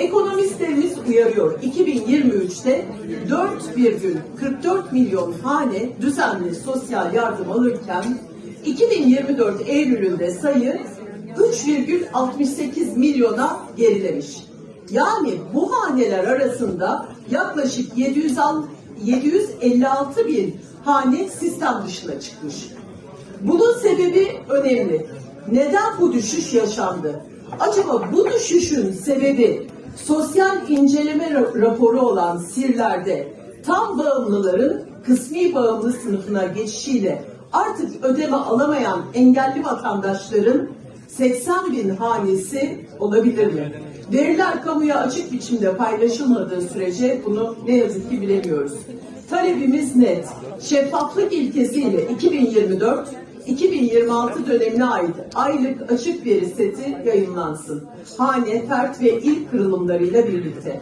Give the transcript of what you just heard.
Ekonomistlerimiz uyarıyor. 2023'te 4,44 milyon hane düzenli sosyal yardım alırken 2024 Eylül'ünde sayı 3,68 milyona gerilemiş. Yani bu haneler arasında yaklaşık 700 al- 756 bin hane sistem dışına çıkmış. Bunun sebebi önemli. Neden bu düşüş yaşandı? Acaba bu düşüşün sebebi sosyal inceleme ra- raporu olan SİR'lerde tam bağımlıların kısmi bağımlı sınıfına geçişiyle artık ödeme alamayan engelli vatandaşların 80 bin hanesi olabilir mi? Veriler kamuya açık biçimde paylaşılmadığı sürece bunu ne yazık ki bilemiyoruz. Talebimiz net. Şeffaflık ilkesiyle 2024 2026 dönemine ait aylık açık veri seti yayınlansın. Hane, fert ve il kırılımlarıyla birlikte.